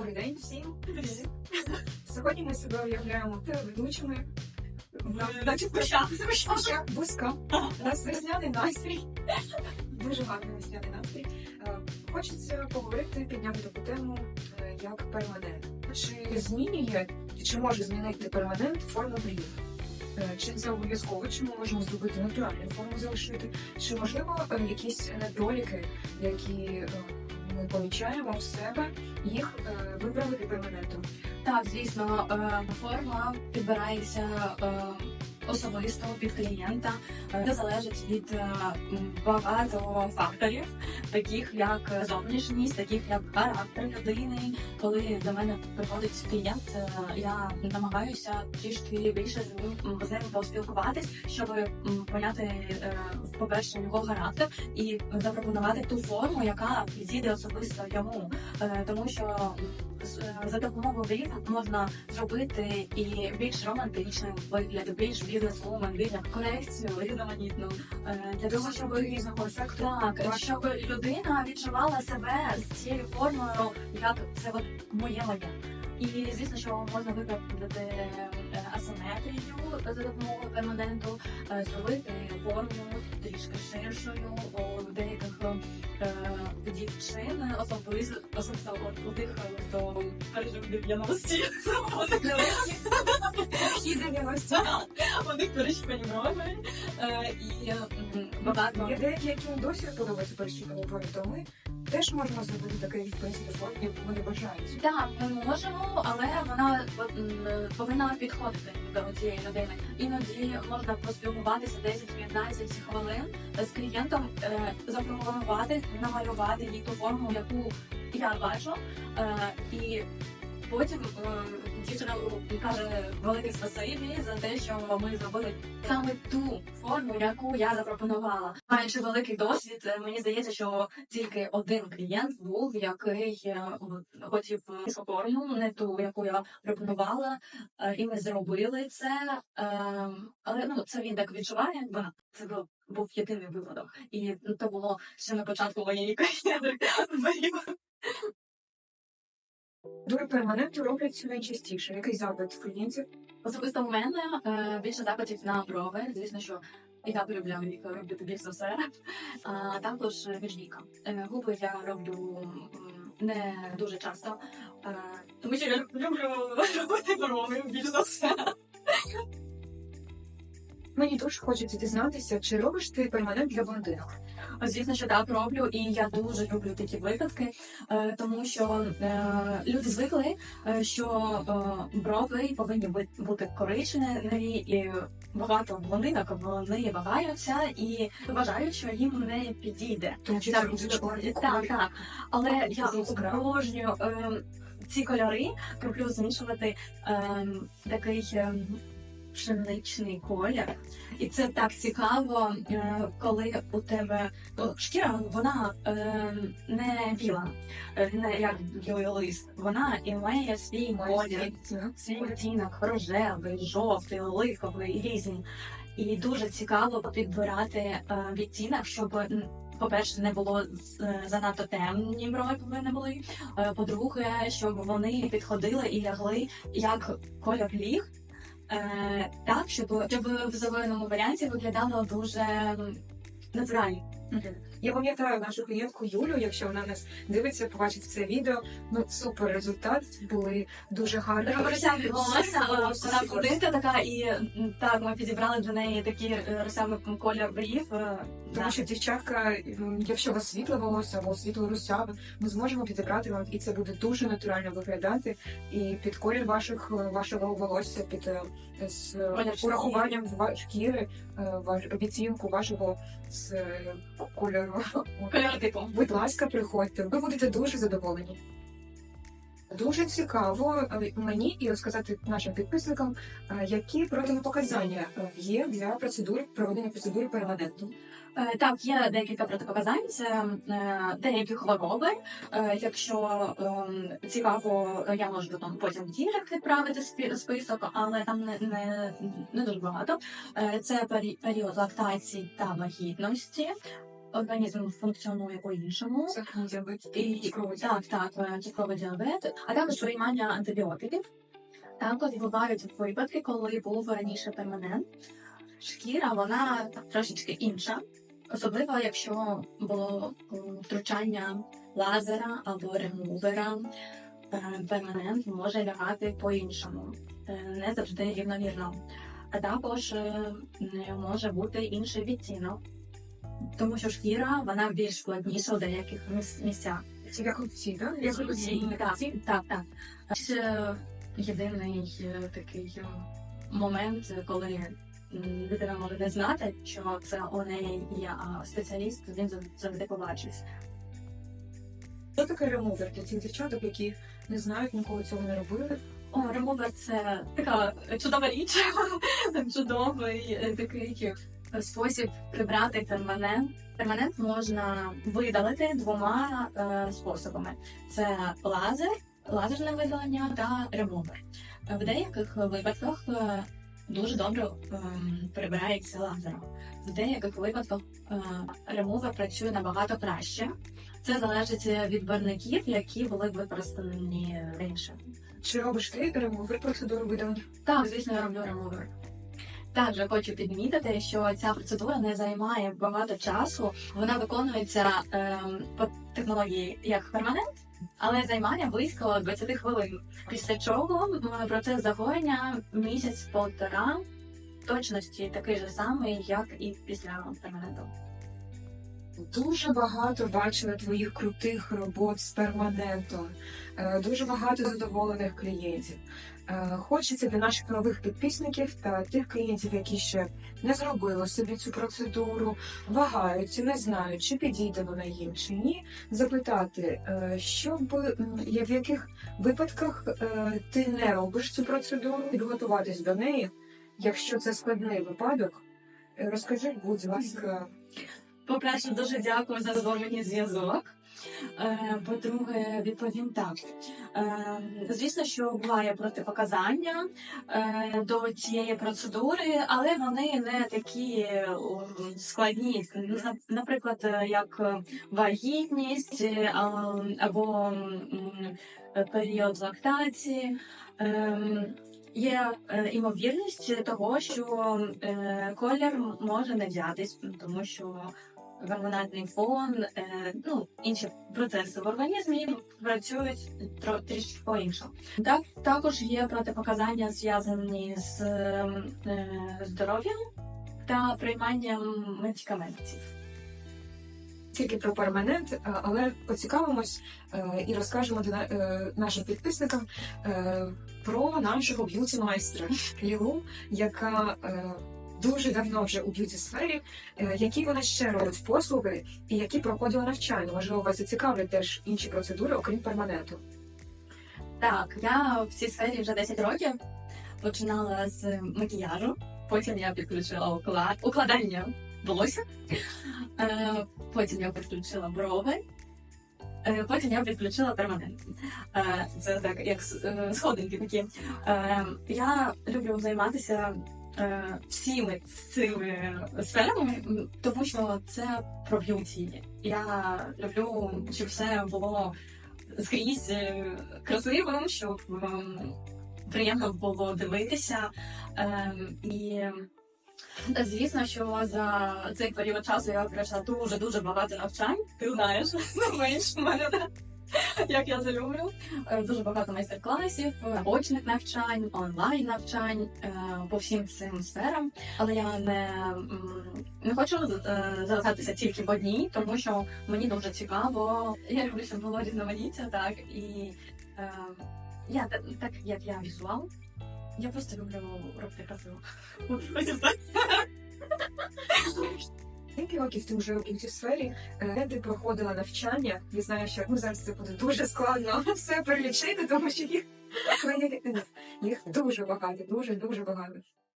Добрий день всім. Сьогодні ми себе уявляємо телеведучими. Спочатку. Ще вузька. У нас весняний настрій. Дуже гарний весняний настрій. Е, Хочеться поговорити, підняти таку тему, е, як перманент. Чи змінює, чи може змінити перманент форму мрії? Е, Чи це обов'язково, чи ми можемо зробити натуральну форму залишити? Чи можливо якісь недоліки, які ми помічаємо в себе, їх е, виправити перманентом? Так, звісно, е, форма підбирається е, особисто під клієнта. Е, залежить від е, багато факторів, таких як зовнішність, таких як характер людини. Коли до мене приходить клієнт, е, я намагаюся трішки більше з ним з ним поспілкуватись, щоб поняти, е, по-перше, його характер і запропонувати ту форму, яка підійде особисто йому, тому що за допомогою брів можна зробити і більш романтичним вигляд, більш бізнес-вумен, більш корекцію різноманітну е, для того, щоб різного так, щоб людина відчувала себе з цією формою, як це от моє моє. І звісно, що можна виправдати е, асиметрію за допомогою перманенту, е, зробити форму трішки ширшою у деяких е, дівчин, особисто особисто у тих, хто пережив 90-ті. Хід 90. У них перещепані брови е, і багато. Є деякі, яким досі подобається перещіпані брові, то ми теж можемо зробити такий, в принципі, форм, як вони бажають. Так, ми можемо, але вона повинна підходити до цієї людини. Іноді можна поспілкуватися 10-15 хвилин з клієнтом, е, запропонувати, намалювати їй ту форму, яку я бачу, е, і потім е, каже велике спасибі за те, що ми зробили саме ту форму, яку я запропонувала. Маючи великий досвід, е, мені здається, що тільки один клієнт був, який е, хотів форму, не ту, яку я пропонувала, е, і ми зробили це. Але ну це він так відчуває, бо це був, був єдиний випадок. І ну, то було ще на початку моєї кар'єри. Дури перманенту роблять найчастіше. Який запит клієнтів? Особисто в мене е, більше запитів на брови. Звісно, що я полюбляю їх робити більш за все. А також між. Е, Губи я роблю не дуже часто, е, тому що я люблю робити брови більш за все. Мені дуже хочеться дізнатися, чи робиш ти перманент для блондинок? Звісно, що так роблю, і я дуже люблю такі випадки, е, тому що е, люди звикли, е, що брови повинні бу- бути коричневі, і багато блондинок вони вагаються і вважають, що їм не підійде. Тому що Так, це так, так. Але я обожнюю е, ці кольори, люблю змішувати е, такий е, пшеничний колір. І це так цікаво, е, коли у тебе шкіра, вона е, не біла, е, не як білий лист. Вона і має свій колір, свій відтінок рожевий, жовтий, оливковий, різні. І дуже цікаво підбирати відтінок, щоб по-перше, не було занадто темні брови повинні були. Е, По-друге, щоб вони підходили і лягли як кольор ліг. Е, так, щоб, щоб в зеленому варіанті виглядало дуже натурально. Я пам'ятаю нашу клієнтку Юлю, якщо вона нас дивиться, побачить це відео. Ну супер результат були дуже гарні. Вона блондинка така, і так, ми підібрали для неї такі е, росявий колір брів. е, Тому що дівчатка, якщо у вас світле волосся або світло русяве, ми зможемо підібрати вам, і це буде дуже натурально виглядати. І під колір ваших вашого волосся, під е, з е, урахуванням ва- шкіри, е, ваш відтінку вашого з е, кольору. Кольор типу. Будь ласка, приходьте, ви будете дуже задоволені. Дуже цікаво е, мені і розказати нашим підписникам, е, які протипоказання е, є для процедур проведення процедури перманенту. Е, Так, є декілька протипоказань. Це деякі хвороби. Якщо ем, цікаво, я можу там потім в дірек відправити список, але там не, не, не дуже багато. Це період лактації та вагітності. Організм функціонує по-іншому. І, так, так, е, цукровий діабет, а також приймання антибіотиків. Також бувають випадки, коли був раніше перманент. Шкіра вона трошечки інша, особливо якщо було втручання лазера або ремувера. Е, Перманент може лягати по-іншому, е, не завжди рівномірно. А також е, може бути інший відтінок, тому що шкіра вона більш складніша у деяких міс- місцях. Це як опції, так? Як Так, опції. так, так. Це єдиний е, такий е, момент, коли м, дитина може не знати, що це у неї є, а спеціаліст він зав- завжди побачить. Що таке ремувер для цих дівчаток, які не знають, ніколи цього не робили? О, ремувер це така чудова річ, чудовий е, такий спосіб прибрати перманент. Перманент можна видалити двома е, способами: це лазер, лазерне видалення та ремувер. В деяких випадках е, дуже добре ем, прибирається лазером. В деяких випадках е, ремувер працює набагато краще. Це залежить від барників, які були використані раніше. Чи робиш ти ремувер процедуру видалення? Так, звісно, я роблю ремувер. Також хочу підмітити, що ця процедура не займає багато часу. Вона виконується ем, по технології як перманент, але займає близько 20 хвилин. Після чого процес загоєння місяць-полтора точності такий же самий, як і після перманенту. Дуже багато бачила твоїх крутих робот з перманентом, Е, дуже багато задоволених клієнтів. Е, Хочеться для наших нових підписників та тих клієнтів, які ще не зробили собі цю процедуру, вагаються, не знають, чи підійде вона їм чи ні, запитати, е, що би в яких випадках ти не робиш цю процедуру, підготуватись до неї, якщо це складний випадок. Розкажи, будь ласка, По-перше, дуже дякую за зворотній зв'язок. Е, По-друге, відповім так. Е, Звісно, що буває протипоказання е, до цієї процедури, але вони не такі складні. Наприклад, як вагітність або період лактації. Є імовірність того, що колір може не взятись, тому що гормональний фон, е, ну інші процеси в організмі працюють тро- трішки по-іншому. Так також є протипоказання зв'язані з е, здоров'ям та прийманням медикаментів. тільки про перманент, е, але поцікавимось е, і розкажемо е, нашим підписникам про нашого б'юті майстра Лілу, яка дуже давно вже у б'юті сфері, е, які вона ще робить послуги і які проходила навчання. Можливо, вас зацікавлять теж інші процедури, окрім перманенту. Так, я в цій сфері вже 10 років починала з макіяжу, потім я підключила уклад... укладання волосся, е, потім я підключила брови, е, потім я підключила перманент. Це так, як сходинки такі. Я люблю займатися. Е, Всіми цими сферами, тому що це про б'юті. Я люблю, щоб все було скрізь е, красивим, щоб приємно було дивитися. Ем, І е, звісно, що за цей період часу я пройшла дуже дуже багато навчань. Ти знаєш, не менш мене. Як я це люблю. Е, Дуже багато майстер-класів, очних навчань, онлайн навчань е, по всім цим сферам. Але я не, не хочу е, залишатися тільки в одній, тому що мені дуже цікаво. Я люблю, щоб було різноманіття, так і е, я та- так як я візуал. Я просто люблю робити красиво. Скільки років ти вже у б'юті сфері, Е, де ти проходила навчання? Я знаю, що ну, зараз це буде дуже складно все перелічити, тому що їх, їх дуже багато, дуже дуже багато.